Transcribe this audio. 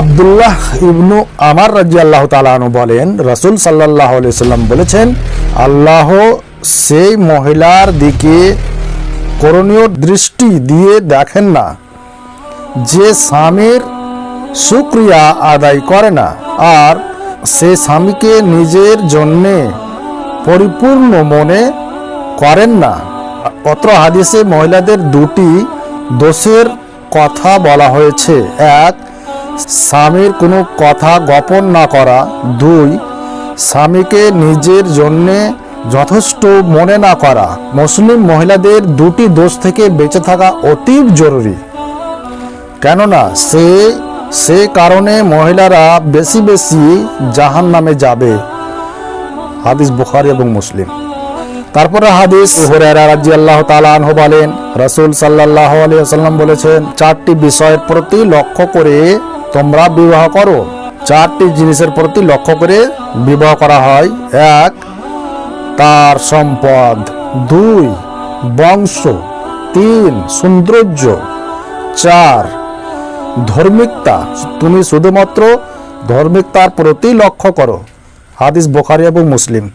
আবদুল্লাহ ইবনু আমার রাজি আল্লাহ তালানু বলেন, রসুল সাল্লাহ সাল্লাম বলেছেন, আল্লাহ সেই মহিলার দিকে করণীয় দৃষ্টি দিয়ে দেখেন না, যে স্বামীর সুক্রিয়া আদায় করে না, আর সে স্বামীকে নিজের জন্যে পরিপূর্ণ মনে করেন না। অত্র হাদিসে মহিলাদের দুটি দোষের কথা বলা হয়েছে। এক স্বামীর কোনো কথা গোপন না করা। দুই, স্বামীকে নিজের জন্যে যথেষ্ট মনে না করা। মুসলিম মহিলাদের দুটি দোষ থেকে বেঁচে থাকা অতীব জরুরি। কেননা সে সে কারণে মহিলারা বেশি বেশি জাহান নামে যাবে। হাদিস বুখারি এবং মুসলিম। তারপরে হাদিস রাদিয়াল্লাহু তাআলা আনহু বলেন, রাসূল সাল্লাল্লাহু আলাইহি ওয়াসাল্লাম বলেছেন, চারটি বিষয়ের প্রতি লক্ষ্য করে তোমরা বিবাহ করো। চারটি জিনিসের প্রতি লক্ষ্য করে বিবাহ করা হয়। এক, তার সম্পদ। দুই, বংশ। তিন, সৌন্দর্য। চার, ধর্মিকতা। তুমি শুধুমাত্র ধর্মিকতার প্রতি লক্ষ্য করো। হাদিস বোখারি এবং মুসলিম।